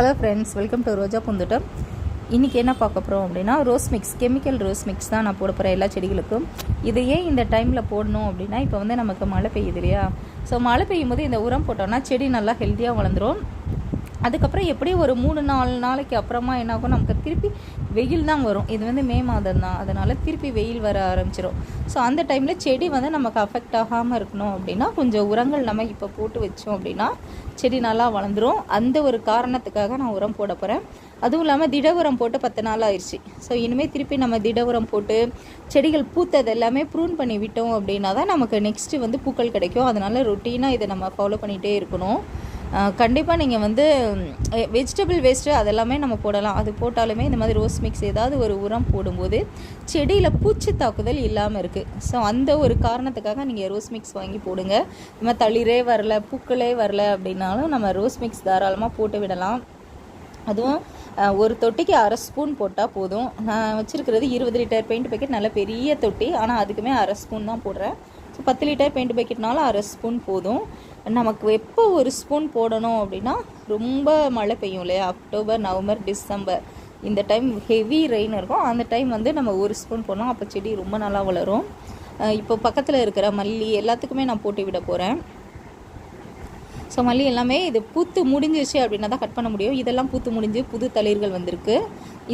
Hello friends welcome to Roja Poonthottam இன்றைக்கி என்ன பார்க்க போகிறோம் அப்படின்னா rose mix chemical rose mix தான் நான் போட போகிறேன் எல்லா செடிகளுக்கும். இது ஏன் இந்த டைமில் போடணும் அப்படின்னா இப்போ வந்து நமக்கு மழை பெய்யுது இல்லையா? ஸோ மழை பெய்யும் போது இந்த உரம் போட்டோம்னா செடி நல்லா ஹெல்த்தியாக வளர்ந்துரும். அதுக்கப்புறம் எப்படி ஒரு மூணு நாலு நாளைக்கு அப்புறமா என்ன ஆகும் நமக்கு திருப்பி வெயில் தான் வரும். இது வந்து மே மாதம் தான். அதனால் திருப்பி வெயில் வர ஆரம்பிச்சிடும் ஸோ அந்த டைமில் செடி வந்து நமக்கு அஃபெக்ட் ஆகாமல் இருக்கணும் அப்படின்னா கொஞ்சம் உரங்கள் நம்ம இப்போ போட்டு வச்சோம் அப்படின்னா செடி நல்லா வளர்ந்துடும் அந்த ஒரு காரணத்துக்காக நான் உரம் போட போகிறேன் அதுவும் இல்லாமல் திட உரம் போட்டு பத்து நாள் ஆயிடுச்சு. ஸோ இனிமேல் திருப்பி நம்ம திட உரம் போட்டு செடிகள் பூத்தது எல்லாமே ப்ரூன் பண்ணி விட்டோம் அப்படின்னா தான் நமக்கு நெக்ஸ்ட்டு வந்து பூக்கள் கிடைக்கும். அதனால் ரொட்டீனாக இதை நம்ம ஃபாலோ பண்ணிகிட்டே இருக்கணும். கண்டிப்பாக நீங்கள் வந்து வெஜிடபிள் வேஸ்ட்டு அதெல்லாமே நம்ம போடலாம். அது போட்டாலுமே இந்த மாதிரி ரோஸ் மிக்ஸ் ஏதாவது ஒரு உரம் போடும்போது செடியில் பூச்சி தாக்குதல் இல்லாமல் இருக்குது ஸோ அந்த ஒரு காரணத்துக்காக நீங்கள் ரோஸ் மிக்ஸ் வாங்கி போடுங்க. நம்ம தளிரே வரல பூக்களே வரல அப்படின்னாலும் நம்ம ரோஸ் மிக்ஸ் தாராளமாக போட்டு விடலாம். அதுவும் ஒரு தொட்டிக்கு அரை ஸ்பூன் போட்டால் போதும். நான் வச்சுருக்கிறது இருபது லிட்டர் பெயிண்ட் பேக்கெட் நல்ல பெரிய தொட்டி. ஆனால் அதுக்குமே அரை ஸ்பூன் தான் போடுறேன். பத்து லிட்டர் பெயிண்ட் பேக்கெட்னாலும் அரை ஸ்பூன் போதும். நமக்கு எப்போ ஒரு ஸ்பூன் போடணும் அப்படின்னா ரொம்ப மழை பெய்யும் இல்லையா? அக்டோபர் நவம்பர் டிசம்பர் இந்த டைம் ஹெவி ரெயின் இருக்கும். அந்த டைம் வந்து நம்ம ஒரு ஸ்பூன் போடணும் அப்போ செடி ரொம்ப நல்லா வளரும். இப்போ பக்கத்தில் இருக்கிற மல்லி எல்லாத்துக்குமே நான் போட்டு விட போகிறேன் ஸோ மல்லி எல்லாமே இது பூத்து முடிஞ்சிருச்சு அப்படின்னா தான் கட் பண்ண முடியும். இதெல்லாம் பூத்து முடிஞ்சு புது தளிர்கள் வந்திருக்கு.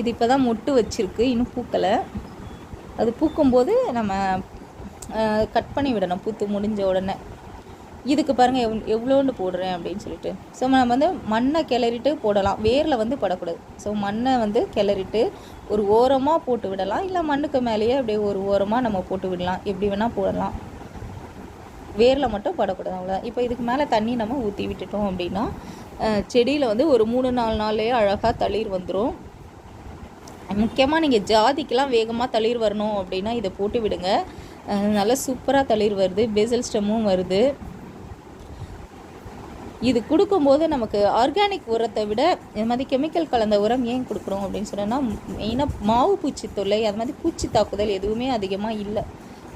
இது இப்போ தான் மொட்டு வச்சிருக்கு. இன்னும் பூக்கலை. அது பூக்கும்போது நம்ம கட் பண்ணி விடணும். பூத்து முடிஞ்ச உடனே. இதுக்கு பாருங்கள் எவ் எவ்வளோன்னு போடுறேன் அப்படின்னு சொல்லிட்டு. ஸோ நம்ம வந்து மண்ணை கிளறிட்டு போடலாம். வேரில் வந்து படக்கூடாது. ஸோ மண்ணை வந்து கிளறிட்டு ஒரு ஓரமாக போட்டு விடலாம். இல்லை மண்ணுக்கு மேலேயே அப்படியே ஒரு ஓரமாக நம்ம போட்டு விடலாம். எப்படி வேணால் போடலாம். வேரில் மட்டும் படக்கூடாது அவ்வளோ இப்போ இதுக்கு மேலே தண்ணி நம்ம ஊற்றி விட்டுட்டோம் அப்படின்னா செடியில் வந்து ஒரு மூணு நாலு நாள்லேயே அழகாக தளிர் வந்துடும் முக்கியமாக நீங்கள் ஜாதிக்கெலாம் வேகமாக தளிர் வரணும் அப்படின்னா இதை போட்டு விடுங்க. நல்லா சூப்பராக தளிர் வருது பேசல் ஸ்டெம்மும் வருது. இது கொடுக்கும்போது நமக்கு ஆர்கானிக் உரத்தை விட இது மாதிரி கெமிக்கல் கலந்த உரம் ஏன் கொடுக்குறோம் அப்படின்னு சொன்னோன்னா மெயினாக மாவு பூச்சி தொல்லை அது மாதிரி பூச்சி தாக்குதல் எதுவுமே அதிகமாக இல்லை.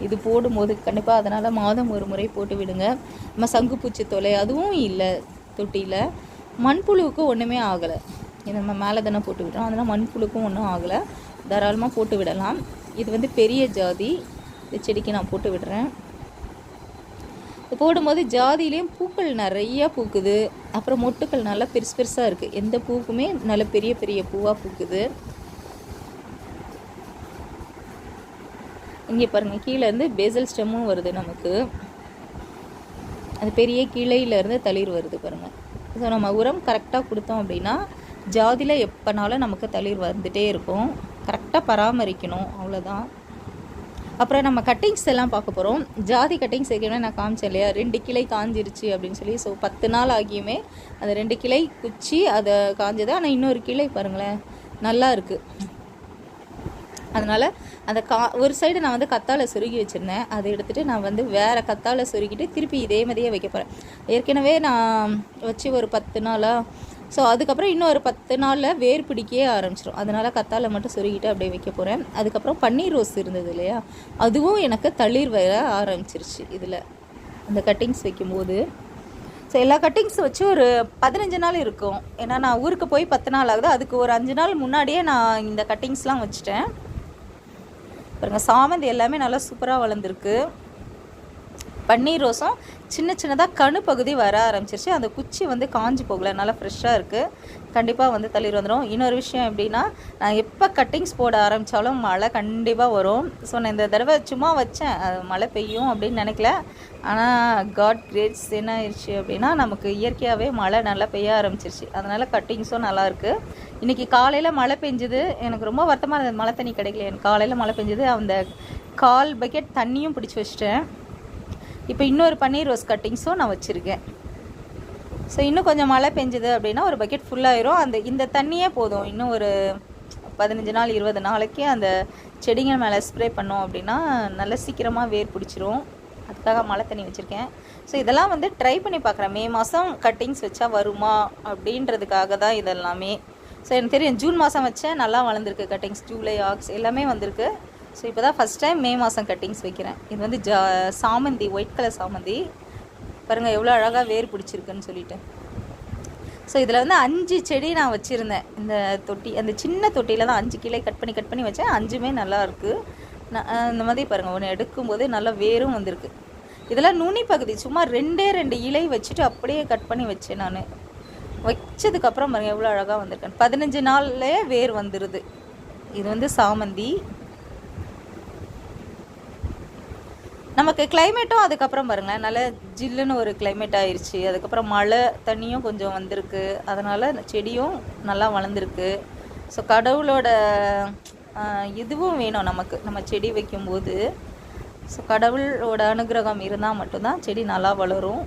இது போடும்போது கண்டிப்பாக அதனால் மாதம் ஒரு முறை போட்டு விடுங்க. நம்ம சங்கு பூச்சி தொல்லை அதுவும் இல்லை தொட்டியில். மண்புழுவுக்கு ஒன்றுமே ஆகலை. இது நம்ம மேலே தானே போட்டு விடுறோம். அதனால் மண்புழுக்கும் ஒன்றும் ஆகலை. தாராளமாக போட்டு விடலாம். இது வந்து பெரிய ஜாதி. இந்த செடிக்கு நான் போட்டு விடுறேன். போடும்போது ஜாதியிலையும் பூக்கள் நிறையா பூக்குது. அப்புறம் மொட்டுக்கள் நல்லா பெருசு பெருசாக இருக்குது எந்த பூக்குமே நல்ல பெரிய பெரிய பூவாக பூக்குது. இங்கே பாருங்கள் கீழேருந்து பேசல் ஸ்டெம்மும் வருது நமக்கு. அது பெரிய கிளையிலேருந்து தளிர் வருது பாருங்கள் ஸோ நம்ம உரம் கரெக்டாக கொடுத்தோம் அப்படின்னா ஜாதியில் எப்போனாலும் நமக்கு தளிர் வந்துகிட்டே இருக்கும். கரெக்டாக பராமரிக்கணும். அவ்வளோதான் அப்புறம் நம்ம கட்டிங்ஸ் எல்லாம் பார்க்க போகிறோம் ஜாதி கட்டிங்ஸ் ஏற்கனவே நான் காமிச்சேன் இல்லையா? ரெண்டு கிளை காஞ்சிருச்சு அப்படின்னு சொல்லி. ஸோ பத்து நாள் ஆகியுமே அந்த ரெண்டு கிளை குச்சி அதை காஞ்சது. ஆனால் இன்னொரு கிளை பாருங்களேன். நல்லா இருக்குது அதனால் அந்த கா ஒரு சைடு நான் வந்து கத்தாழை சுருகி வச்சுருந்தேன். அதை எடுத்துகிட்டு நான் வந்து வேறு கத்தாழை சுருக்கிட்டு திருப்பி இதே மாதிரியே வைக்க போகிறேன் ஏற்கனவே நான் வச்சு ஒரு பத்து நாளாக ஸோ அதுக்கப்புறம் இன்னும் ஒரு பத்து நாளில் வேர் பிடிக்கவே ஆரம்பிச்சிடும் அதனால் கத்தாழை மட்டும் சொருகிட்டு அப்படியே வைக்க போகிறேன் அதுக்கப்புறம் பன்னீர் ரோஸ் இருந்தது இல்லையா? அதுவும் எனக்கு தளிர் வர ஆரம்பிச்சிருச்சு இதில். அந்த கட்டிங்ஸ் வைக்கும்போது. ஸோ எல்லா கட்டிங்ஸ் வச்சு ஒரு பதினஞ்சு நாள் இருக்கும். ஏன்னா நான் ஊருக்கு போய் பத்து நாள் ஆகுது. அதுக்கு ஒரு அஞ்சு நாள் முன்னாடியே நான் இந்த கட்டிங்ஸ்லாம் வச்சுட்டேன். பாருங்கள் சாமந்தி எல்லாமே நல்லா சூப்பராக வளர்ந்துருக்கு. பன்னீர் ரோஸும் சின்ன சின்னதாக கணு பகுதி வர ஆரம்பிச்சிருச்சு. அந்த குச்சி வந்து காஞ்சி போகல. நல்லா ஃப்ரெஷ்ஷாக இருக்குது கண்டிப்பாக வந்து தளிர் வந்துடும் இன்னொரு விஷயம் எப்படின்னா நான் எப்போ கட்டிங்ஸ் போட ஆரம்பித்தாலும் மழை கண்டிப்பாக வரும். ஸோ நான் இந்த தடவை சும்மா வச்சேன். அது மழை பெய்யும் அப்படின்னு நினைக்கல. ஆனால் காட் கிரேட்ஸ் என்ன ஆயிடுச்சு அப்படின்னா நமக்கு இயற்கையாகவே மழை நல்லா பெய்ய ஆரம்பிச்சிருச்சு. அதனால் கட்டிங்ஸும் நல்லாயிருக்கு இன்றைக்கி காலையில் மழை பெஞ்சுது. எனக்கு ரொம்ப வருத்தமாக இருந்தது. மழை தண்ணி கிடைக்கல எனக்கு காலையில் மழை பெஞ்சுது. அந்த கால் பக்கெட் தண்ணியும் பிடிச்சி வச்சிட்டேன். இப்போ இன்னொரு பன்னீர் ரோஸ் கட்டிங்ஸும் நான் வச்சுருக்கேன். ஸோ இன்னும் கொஞ்சம் மழை பெஞ்சுது அப்படின்னா ஒரு பக்கெட் ஃபுல்லாயிரும் அந்த இந்த தண்ணியே போதும். இன்னும் ஒரு பதினஞ்சு நாள் இருபது நாளைக்கு அந்த செடிங்க மேலே ஸ்ப்ரே பண்ணோம் அப்படின்னா நல்ல சீக்கிரமாக வேர் பிடிச்சிரும். அதுக்காக மழை தண்ணி வச்சுருக்கேன். ஸோ இதெல்லாம் வந்து ட்ரை பண்ணி பார்க்குறேன். மே மாதம் கட்டிங்ஸ் வச்சா வருமா அப்படின்றதுக்காக தான் இதெல்லாமே. ஸோ எனக்கு தெரியும் ஜூன் மாதம் வச்சேன் நல்லா வளர்ந்துருக்கு. கட்டிங்ஸ் ஜூலை ஆக்ஸ் எல்லாமே வந்திருக்கு. ஸோ இப்போ தான் ஃபஸ்ட் டைம் மே மாதம் கட்டிங்ஸ் வைக்கிறேன். இது வந்து ஜா சாமந்தி ஒயிட் கலர் சாமந்தி. பாருங்கள் எவ்வளோ அழகாக வேர் பிடிச்சிருக்குன்னு சொல்லிட்டு. ஸோ இதில் வந்து அஞ்சு செடி நான் வச்சுருந்தேன். இந்த தொட்டி அந்த சின்ன தொட்டியில் தான் அஞ்சு கிளை கட் பண்ணி கட் பண்ணி வச்சேன். அஞ்சுமே நல்லாயிருக்கு நான் இந்த மாதிரி பாருங்கள் ஒன்று எடுக்கும்போது நல்லா வேரும் வந்திருக்கு. இதெல்லாம் நுனி பகுதி சும்மா ரெண்டே ரெண்டு இலை வச்சுட்டு அப்படியே கட் பண்ணி வச்சேன் நான். வச்சதுக்கப்புறம் பாருங்கள் எவ்வளோ அழகாக வந்திருக்கேன் பதினஞ்சு நாள்லேயே வேர் வந்துடுது இது வந்து சாமந்தி. நமக்கு கிளைமேட்டும் அதுக்கப்புறம் பாருங்களேன் நல்ல ஜில்லுன்னு ஒரு கிளைமேட் ஆயிடுச்சு அதுக்கப்புறம் மழை தண்ணியும் கொஞ்சம் வந்திருக்கு. அதனால் செடியும் நல்லா வளர்ந்துருக்கு. ஸோ கடவுளோட இதுவும் வேணும் நமக்கு. நம்ம செடி வைக்கும்போது. ஸோ கடவுளோட அனுகிரகம் இருந்தால் மட்டும்தான் செடி நல்லா வளரும்.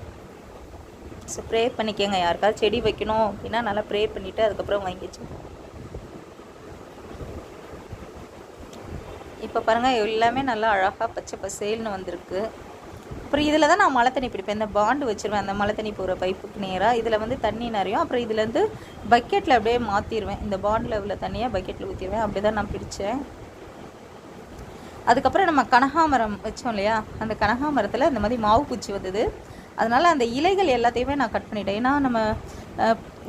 ஸோ ப்ரே பண்ணிக்கங்க யாருக்காவது செடி வைக்கணும் அப்படின்னா நல்லா ப்ரே பண்ணிவிட்டு அதுக்கப்புறம் வாங்கிச்சு இப்போ பாருங்கள் எல்லாமே நல்லா அழகாக பச்சை பசேல்னு வந்திருக்கு. அப்புறம் இதில் தான் நான் மழை தண்ணி பிடிப்பேன். இந்த பாண்டு வச்சுருவேன் அந்த மழை தண்ணி போகிற பைப்புக்கு நேராக இதில் வந்து தண்ணி நிறையும். அப்புறம் இதுலேருந்து பக்கெட்டில் அப்படியே மாற்றிடுவேன் இந்த பாண்டில் உள்ள தண்ணியை பக்கெட்டில் ஊற்றிடுவேன் அப்படி தான் நான் பிடிச்சேன். அதுக்கப்புறம் நம்ம கனகாமரம் வச்சோம் இல்லையா? அந்த கனகாமரத்தில் இந்த மாதிரி மாவு பூச்சி வந்தது. அதனால் அந்த இலைகள் எல்லாத்தையுமே நான் கட் பண்ணிட்டேன். ஏன்னா நம்ம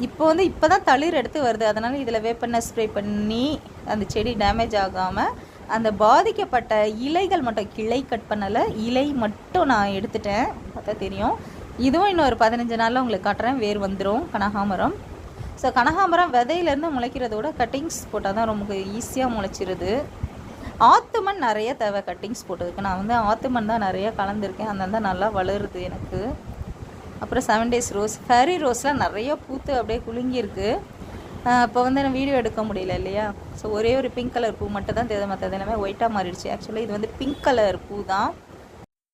இப்போ வந்து இப்போ தான் தளிர் எடுத்து வருது. அதனால் இதில் வேப்பெண்ணெய் ஸ்ப்ரே பண்ணி அந்த செடி டேமேஜ் ஆகாமல் அந்த பாதிக்கப்பட்ட இலைகள் மட்டும் கிளை கட் பண்ணலை இலை மட்டும் நான் எடுத்துட்டேன். பார்த்தா தெரியும். இதுவும் இன்னும் ஒரு பதினஞ்சு நாளில் உங்களுக்கு காட்டுறேன். வேர் வந்துடும் கனகாமரம். ஸோ கனகாமரம் விதையிலேருந்து முளைக்கிறதோட கட்டிங்ஸ் போட்டால் தான் ரொம்ப ஈஸியாக முளைச்சிருது. ஆத்துமண் நிறைய தேவை கட்டிங்ஸ் போட்டதுக்கு. நான் வந்து ஆத்துமண் தான் நிறைய கலந்துருக்கேன். அந்தந்த நல்லா வளருது எனக்கு. அப்புறம் செவன் டேஸ் ரோஸ் ஃபேரி ரோஸ்லாம் நிறைய பூத்து அப்படியே குலுங்கியிருக்கு. இப்போ வந்து நான் வீடியோ எடுக்க முடியல இல்லையா? ஸோ ஒரே ஒரு பிங்க் கலர் பூ மட்டும் தான் தேவை மற்றது எல்லாமே ஒயிட்டாக மாறிடுச்சு. ஆக்சுவலாக இது வந்து பிங்க் கலர் பூ தான்.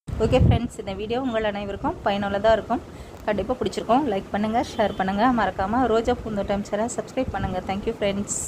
ஓகே ஃப்ரெண்ட்ஸ் இந்த வீடியோ உங்கள் அனைவருக்கும் பயனுள்ளதாக இருக்கும். கண்டிப்பாக பிடிச்சிருக்கும். லைக் பண்ணுங்கள் ஷேர் பண்ணுங்கள் மறக்காமல் ரோஜா பூந்தோட்டம் சேனல் சப்ஸ்கிரைப் பண்ணுங்கள் தேங்க்யூ ஃப்ரெண்ட்ஸ்